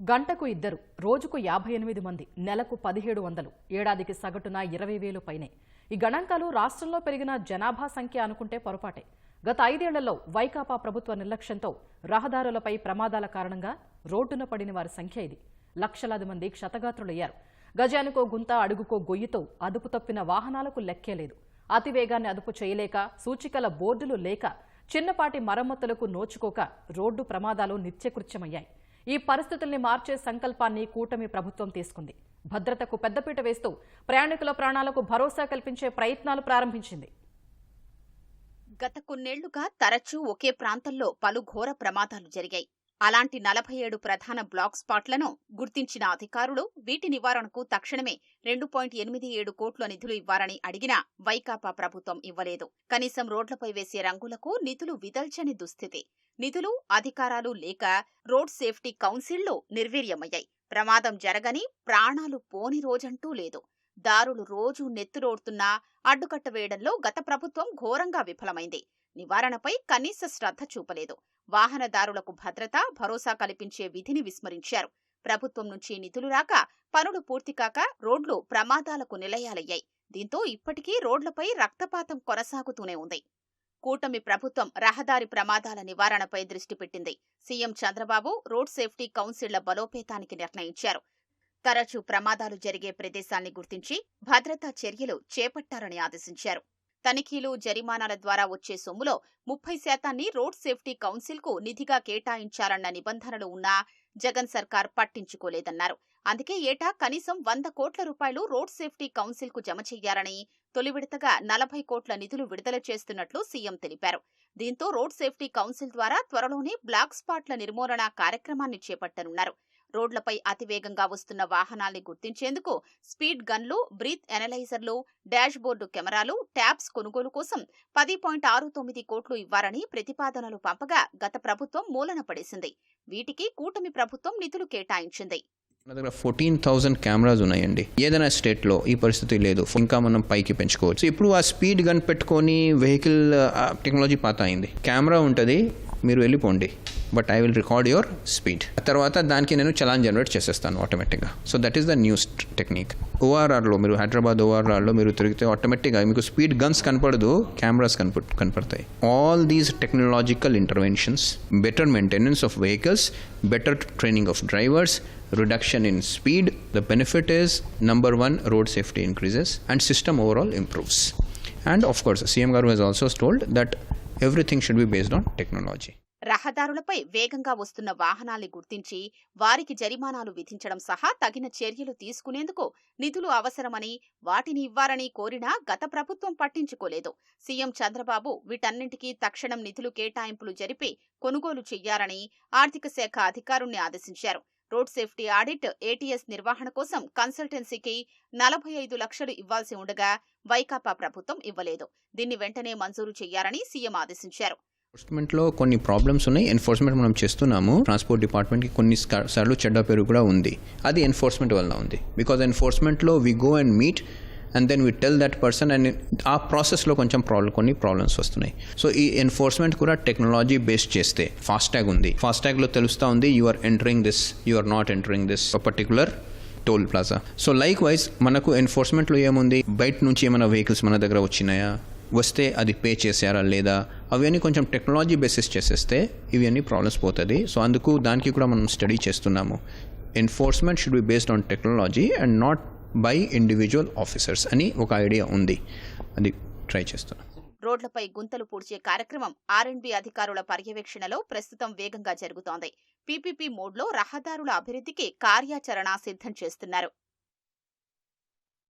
గంటకు ఇద్దరు రోజుకు యాభై ఎనిమిది మంది నెలకు పదిహేడు వందలు ఏడాదికి సగటున ఇరవై వేలు పైనే. ఈ గణాంకాలు రాష్ట్రంలో పెరిగిన జనాభా సంఖ్య అనుకుంటే పొరపాటే. గత ఐదేళ్ళలో వైకాపా ప్రభుత్వ నిర్లక్ష్యంతో రహదారులపై ప్రమాదాల కారణంగా రోడ్డున పడిన వారి సంఖ్య ఇది. లక్షలాది మంది క్షతగాత్రులయ్యారు. గజానికో గుంత అడుగుకో గొయ్యితో అదుపు తప్పిన వాహనాలకు లెక్కే లేదు. అతివేగాన్ని అదుపు చేయలేక సూచికల బోర్డులు లేక చిన్నపాటి మరమ్మతులకు నోచుకోక రోడ్డు ప్రమాదాలు నిత్యకృత్యమయ్యాయి. ఈ పరిస్థితుల్ని మార్చే సంకల్పాన్ని కూటమి ప్రభుత్వం తీసుకుంది. భద్రతకు పెద్దపీట వేస్తూ ప్రయాణికుల ప్రాణాలకు భరోసా కల్పించే ప్రయత్నాలు ప్రారంభించింది. గత కొన్నేళ్ళుగా తరచూ ఒకే ప్రాంతంలో పలు ఘోర ప్రమాదాలు జరిగాయి. అలాంటి నలభై ఏడు ప్రధాన బ్లాక్ స్పాట్లను గుర్తించిన అధికారులు వీటి నివారణకు తక్షణమే రెండు పాయింట్ ఎనిమిది ఏడు కోట్ల నిధులు ఇవ్వాలని అడిగినా వైకాపా ప్రభుత్వం ఇవ్వలేదు. కనీసం రోడ్లపై వేసే రంగులకు నిధులు విదల్చని దుస్థితి. నిధులు అధికారాలు లేక రోడ్ సేఫ్టీ కౌన్సిల్లో నిర్వీర్యమయ్యాయి. ప్రమాదం జరగని ప్రాణాలు పోని రోజంటూ లేదు. దారులు రోజూ నెత్తురోడుతున్నా అడ్డుకట్ట వేయడంలో గత ప్రభుత్వం ఘోరంగా విఫలమైంది. నివారణపై కనీస శ్రద్ధ చూపలేదు. వాహనదారులకు భద్రత భరోసా కల్పించే విధిని విస్మరించారు. ప్రభుత్వం నుంచి నిధులు రాక పనులు పూర్తి కాక రోడ్లు ప్రమాదాలకు నిలయాలయ్యాయి. దీంతో ఇప్పటికీ రోడ్లపై రక్తపాతం కొనసాగుతూనే ఉంది. కూటమి ప్రభుత్వం రహదారి ప్రమాదాల నివారణపై దృష్టి పెట్టింది. సీఎం చంద్రబాబు రోడ్ సేఫ్టీ కౌన్సిళ్ళ బలోపేతానికి నిర్ణయించారు. తరచూ ప్రమాదాలు జరిగే ప్రదేశాన్ని గుర్తించి భద్రతా చర్యలు చేపట్టారని ఆదేశించారు. తనిఖీలు జరిమానాల ద్వారా వచ్చే సొమ్ములో ముప్పై శాతాన్ని రోడ్ సేఫ్టీ కౌన్సిల్కు నిధిగా కేటాయించాలన్న నిబంధనలు ఉన్నా జగన్ సర్కార్ పట్టించుకోలేదన్నారు. అందుకే ఏటా కనీసం వంద కోట్ల రూపాయలు రోడ్ సేఫ్టీ కౌన్సిల్కు జమ చెయ్యాలని తొలి విడతగా నలభై కోట్ల నిధులు విడుదల చేస్తున్నట్లు సీఎం తెలిపారు. దీంతో రోడ్ సేఫ్టీ కౌన్సిల్ ద్వారా త్వరలోనే బ్లాక్ స్పాట్ల నిర్మూలన కార్యక్రమాన్ని చేపట్టనున్నారు. రోడ్లపై అతివేగంగా వస్తున్న వాహనాల్ని గుర్తించేందుకు స్పీడ్ గన్లు బ్రీత్ ఎనలైజర్లు డాష్ బోర్డు కెమెరాలు ట్యాబ్స్ కొనుగోలు కోసం పది పాయింట్ ఆరు తొమ్మిది కోట్లు ఇవ్వాలని ప్రతిపాదనలు పంపగా గత ప్రభుత్వం మూలన పడేసింది. వీటికి కూటమి ప్రభుత్వం నిధులు కేటాయించింది. మన దగ్గర ఫోర్టీన్ థౌసండ్ కెమెరాస్ ఉన్నాయండి. ఏదైనా స్టేట్లో ఈ పరిస్థితి లేదు. ఇంకా మనం పైకి పెంచుకోవచ్చు. ఇప్పుడు ఆ స్పీడ్ గన్ పెట్టుకొని వెహికల్ టెక్నాలజీ పాత అయింది కెమెరా ఉంటుంది. మీరు వెళ్ళిపోండి. But I will record your speed తర్వాత దానికి నేను చలాన్ జనరేట్ చేసేస్తాను ఆటోమేటిక్గా so that is the news technique ఓఆర్ఆర్లో మీరు హైదరాబాద్ ఓఆర్ఆర్లో మీరు తిరిగితే ఆటోమేటిక్గా మీకు స్పీడ్ గన్స్ కనపడదు కెమెరాస్ కనప కనపడతాయి. All these technological interventions better maintenance of vehicles better training of drivers reduction in speed the benefit is number one road safety increases and system overall improves. And of course cm garu has also told that everything should be based on technology. రహదారులపై వేగంగా వస్తున్న వాహనాల్ని గుర్తించి వారికి జరిమానాలు విధించడం సహా తగిన చర్యలు తీసుకునేందుకు నిధులు అవసరమని వాటిని ఇవ్వాలని కోరినా గత ప్రభుత్వం పట్టించుకోలేదు. సీఎం చంద్రబాబు వీటన్నింటికీ తక్షణం నిధులు కేటాయింపులు జరిపి కొనుగోలు చెయ్యాలని ఆర్థిక శాఖ అధికారుల్ని ఆదేశించారు. రోడ్ సేఫ్టీ ఆడిట్ ఏటీఎస్ నిర్వహణ కోసం కన్సల్టెన్సీకి నలభై ఐదు లక్షలు ఇవ్వాల్సి ఉండగా వైకాపా ప్రభుత్వం ఇవ్వలేదు. దీన్ని వెంటనే మంజూరు చేయాలని సీఎం ఆదేశించారు. ఎన్ఫోర్స్మెంట్లో కొన్ని ప్రాబ్లమ్స్ ఉన్నాయి. ఎన్ఫోర్స్మెంట్ మనం చేస్తున్నాము. ట్రాన్స్పోర్ట్ డిపార్ట్మెంట్కి కొన్ని సార్లు చెడ్డ పేరు కూడా ఉంది. అది ఎన్ఫోర్స్మెంట్ వల్ల ఉంది. Because ఎన్ఫోర్స్మెంట్లో we go and meet and then we tell that person and ఆ ప్రాసెస్లో కొంచెం ప్రాబ్లం కొన్ని ప్రాబ్లమ్స్ వస్తున్నాయి. సో ఈ ఎన్ఫోర్స్మెంట్ కూడా టెక్నాలజీ బేస్డ్ చేస్తే ఫాస్టాగ్ ఉంది. ఫాస్టాగ్లో తెలుస్తూ ఉంది you are entering this you are not entering this particular toll plaza so like wise మనకు ఎన్ఫోర్స్మెంట్లో ఏముంది? బయట నుంచి ఏమైనా వెహికల్స్ మన దగ్గర వచ్చినాయా? వస్తే అది పే చేశారా లేదా? అవన్నీ కొంచెం టెక్నాలజీ బేసిస్ చేసేస్తే ఇవన్నీ ప్రాబ్లమ్స్ పోతుంది. సో అందుకు దానికి కూడా మనం స్టడీ చేస్తున్నాము. Enforcement should be based on technology and not by individual officers అని ఒక ఐడియా ఉంది. అది ట్రై చేస్తున్నాం. రోడ్లపై గుంతలు పూడ్చే కార్యక్రమం ఆర్ఎండ్బి అధికారుల పర్యవేక్షణలో ప్రస్తుతం వేగంగా జరుగుతోంది. పీపీపీ మోడ్లో రహదారుల అభివృద్ధికి కార్యాచరణ సిద్ధం చేస్తున్నారు.